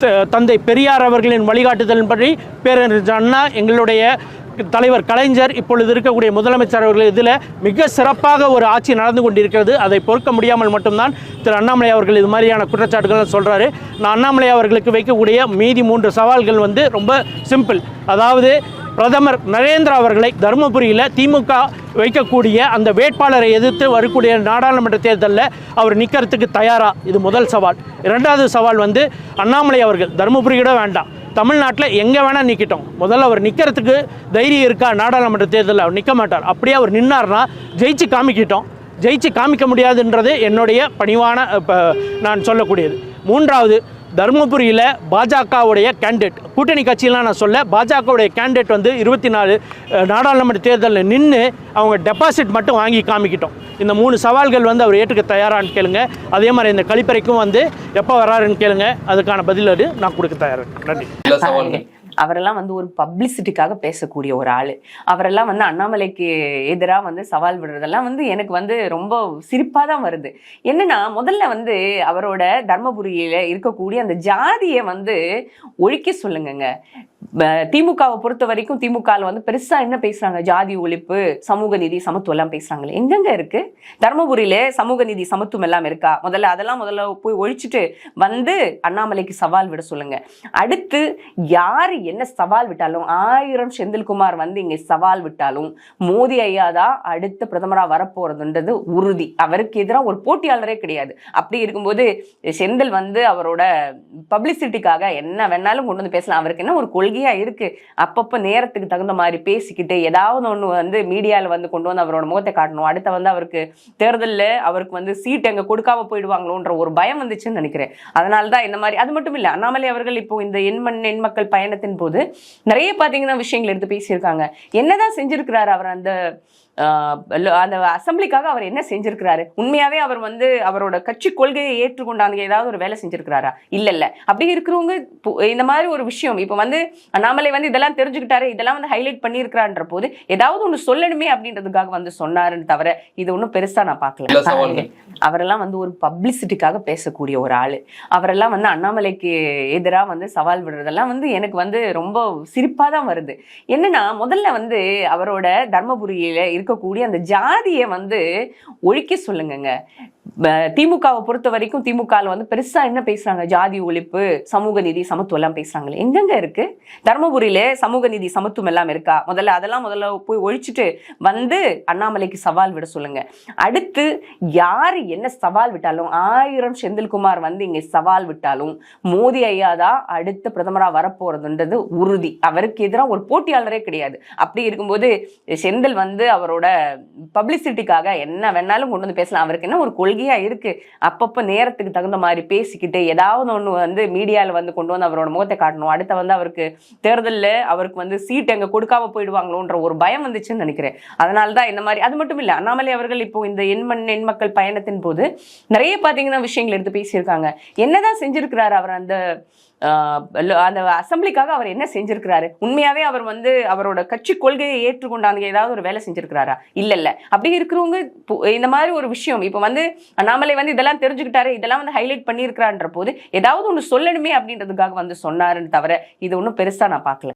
த- தந்தை பெரியார் அவர்களின் வழிகாட்டுதலின்படி பேரறிஞர் அண்ணா எங்களுடைய தலைவர் கலைஞர் இப்பொழுது இருக்கக்கூடிய முதலமைச்சர் அவர்கள் இதில் மிக சிறப்பாக ஒரு ஆட்சி நடந்து கொண்டிருக்கிறது. அதை பொறுக்க முடியாமல் மட்டும்தான் திரு அண்ணாமலை அவர்கள் இது மாதிரியான குற்றச்சாட்டுகள் சொல்கிறாரு நான் அண்ணாமலை அவர்களுக்கு வைக்கக்கூடிய மீதி மூன்று சவால்கள் வந்து ரொம்ப சிம்பிள். அதாவது பிரதமர் நரேந்திர அவர்களை தருமபுரியில் திமுக வைக்கக்கூடிய அந்த வேட்பாளரை எதிர்த்து வரக்கூடிய நாடாளுமன்ற தேர்தலில் அவர் நிற்கிறதுக்கு தயாரா? இது முதல் சவால். இரண்டாவது சவால் வந்து அண்ணாமலை அவர்கள். தருமபுரி கூட வேண்டாம். தமிழ்நாட்டில் எங்கே வேணால் நிற்கட்டும் முதல்ல அவர் நிற்கிறதுக்கு தைரியம் இருக்கா நாடாளுமன்ற தேர்தலில்? அவர் நிற்க மாட்டார். அப்படியே அவர் நின்னார்னா ஜெயிச்சு காமிக்கிட்டோம். ஜெயிச்சு காமிக்க முடியாதுன்றது என்னுடைய பணிவான இப்போ நான் சொல்லக்கூடியது. மூன்றாவது தருமபுரியில் பாஜகவுடைய கேண்டிடேட் கூட்டணி கட்சியெலாம் நான் சொல்ல பாஜகவுடைய கேண்டிடேட் வந்து இருபத்தி நாலு நாடாளுமன்ற தேர்தலில் நின்று அவங்க டெபாசிட் மட்டும் வாங்கி காமிக்கிட்டோம். இந்த மூணு சவால்கள் வந்து அவர் ஏற்றுக்க தயாரான்னு கேளுங்க. அதே மாதிரி இந்த கழிப்பறைக்கும் வந்து எப்போ வராருன்னு கேளுங்க. அதுக்கான பதில் அது நான் கொடுக்க தயாராக நன்றி. அவரெல்லாம் வந்து ஒரு பப்ளிசிட்டிக்காக பேசக்கூடிய ஒரு ஆளு. அவரெல்லாம் வந்து அண்ணாமலைக்கு எதிராக வந்து சவால் விடுறதெல்லாம் வந்து எனக்கு வந்து ரொம்ப சிரிப்பாக தான் வருது. என்னன்னா முதல்ல வந்து அவரோட தர்மபுரியில இருக்கக்கூடிய அந்த ஜாதியை வந்து ஒழிக்க சொல்லுங்கங்க. திமுகவை பொறுத்த வரைக்கும் திமுகவில் வந்து பெருசா என்ன பேசுறாங்க? ஜாதி ஒழிப்பு சமூக நீதி சமத்துவம் எல்லாம் பேசுறாங்களே. எங்கெங்க இருக்கு? தர்மபுரியில சமூக நீதி சமத்துவம் எல்லாம் இருக்கா? முதல்ல அதெல்லாம் முதல்ல போய் ஒழிச்சுட்டு வந்து அண்ணாமலைக்கு சவால் விட சொல்லுங்க. அடுத்து யார் என்ன சவால் விட்டாலும் ஆயிரம் செந்தில்குமார் வந்து இங்க சவால் விட்டாலும் மோடி ஐயா தான் அடுத்த பிரதமரா வரப்போறதுன்றது உறுதி. அவருக்கு எதிராக ஒரு போட்டியாளரே கிடையாது. அப்படி இருக்கும்போது செந்தில் வந்து அவரோட பப்ளிசிட்டிக்காக என்ன வேணாலும் கொண்டு வந்து பேசலாம். அவருக்கு என்ன ஒரு கொள்கையா இருக்கு. அப்பப்ப நேரத்துக்கு தகுந்த மாதிரி பேசிக்கிட்டு ஏதாவது ஒண்ணு வந்து மீடியால வந்து கொண்டு வந்து அவரோட முகத்தை காட்டணும். அடுத்த வந்து அவருக்கு தேர்தலில் அவருக்கு வந்து சீட் எங்க கொடுக்காம போயிடுவாங்களோன்ற ஒரு பயம் வந்துச்சுன்னு நினைக்கிறேன். அதனால தான் இந்த மாதிரி அது மட்டும் இல்ல அண்ணாமலை அவர்கள் இப்போ இந்த எண்மண் எண்மக்கள் பயணத்தின் போது நிறைய பாத்தீங்கன்னா விஷயங்கள் எடுத்து பேசியிருக்காங்க. என்னதான் செஞ்சிருக்கிறாரு அவர் அந்த அந்த அசம்பிளிக்காக அவர் என்ன செஞ்சிருக்கிறாரு? உண்மையாவே அவர் வந்து அவரோட கட்சி கொள்கையை ஏற்றுக்கொண்டாங்க ஏதாவது ஒரு வேலை செஞ்சிருக்கிறாரா? இல்ல இல்ல அப்படி இருக்கிறவங்க இந்த மாதிரி ஒரு விஷயம் இப்போ வந்து அண்ணாமலை வந்து இதெல்லாம் தெரிஞ்சுக்கிட்டாரு இதெல்லாம் வந்து ஹைலைட் பண்ணியிருக்கிறான்ற போது ஏதாவது ஒன்று சொல்லணுமே அப்படின்றதுக்காக வந்து சொன்னாருன்னு தவிர இது ஒன்றும் பெருசா நான் பார்க்கல. அவரெல்லாம் வந்து ஒரு பப்ளிசிட்டிக்காக பேசக்கூடிய ஒரு ஆளு. அவரெல்லாம் வந்து அண்ணாமலைக்கு எதிராக வந்து சவால் விடுறதெல்லாம் வந்து எனக்கு வந்து ரொம்ப சிரிப்பாக தான் வருது. என்னன்னா முதல்ல வந்து அவரோட தர்மபுரியில இருக்கக்கூடிய அந்த ஜாதியை வந்து ஒழிக்க சொல்லுங்கங்க. திமுகவை பொறுத்த வரைக்கும் திமுகவில் வந்து பெருசா என்ன பேசுறாங்க? ஜாதி ஒழிப்பு சமூக நீதி சமத்துவம் எல்லாம் பேசுறாங்களே எங்கெங்க இருக்கு? தருமபுரியில சமூக நீதி சமத்துவம் எல்லாம் இருக்கா? முதல்ல அதெல்லாம் முதல்ல போய் ஒழிச்சுட்டு வந்து அண்ணாமலைக்கு சவால் விட சொல்லுங்க. அடுத்து யார் என்ன சவால் விட்டாலும் ஆயிரம் செந்தில்குமார் வந்து இங்க சவால் விட்டாலும் மோடி ஐயா தான் அடுத்த பிரதமரா வரப்போறதுன்றது உறுதி. அவருக்கு எதிராக ஒரு போட்டியாளரே கிடையாது. அப்படி இருக்கும்போது செந்தில் வந்து அவரோட பப்ளிசிட்டிக்காக என்ன வேணாலும் கொண்டு வந்து பேசலாம். அவருக்கு என்ன ஒரு கொள்கையா இருக்கு. அப்பப்போ நேரத்துக்கு தகுந்த மாதிரி பேசிக்கிட்டு ஏதாவது ஒண்ணு வந்து மீடியால வந்து கொண்டு வந்து அவரோட முகத்தை காட்டணும். அடுத்த வந்து அவருக்கு தேர்தலில் அவருக்கு வந்து சீட் எங்க கொடுக்காம போயிடுவாங்களோன்ற ஒரு பயம் வந்துச்சுன்னு நினைக்கிறேன். அதனால தான் இந்த மாதிரி அது மட்டும் இல்லை அண்ணாமலை அவர்கள் இப்போ இந்த எண்மண் எண்மக்கள் பயணத்தின் போது நிறைய பாத்தீங்கன்னா விஷயங்கள் எடுத்து பேசியிருக்காங்க. என்னதான் செஞ்சிருக்கிறாரு அவர் அந்த அந்த அசம்பிளிக்காக அவர் என்ன செஞ்சிருக்கிறாரு? உண்மையாவே அவர் வந்து அவரோட கட்சி கொள்கையை ஏற்றுக்கொண்டாங்க ஏதாவது ஒரு வேலை செஞ்சிருக்கிறாரா? இல்ல இல்ல. அப்படி இருக்கிறவங்க இந்த மாதிரி ஒரு விஷயம் இப்போ வந்து அண்ணாமலை வந்து இதெல்லாம் தெரிஞ்சுக்கிட்டாரு இதெல்லாம் வந்து ஹைலைட் பண்ணியிருக்கிறான்ற போது ஏதாவது ஒன்று சொல்லணுமே அப்படின்றதுக்காக வந்து சொன்னாருன்னு தவிர இது ஒன்றும் பெருசா நான் பார்க்கல.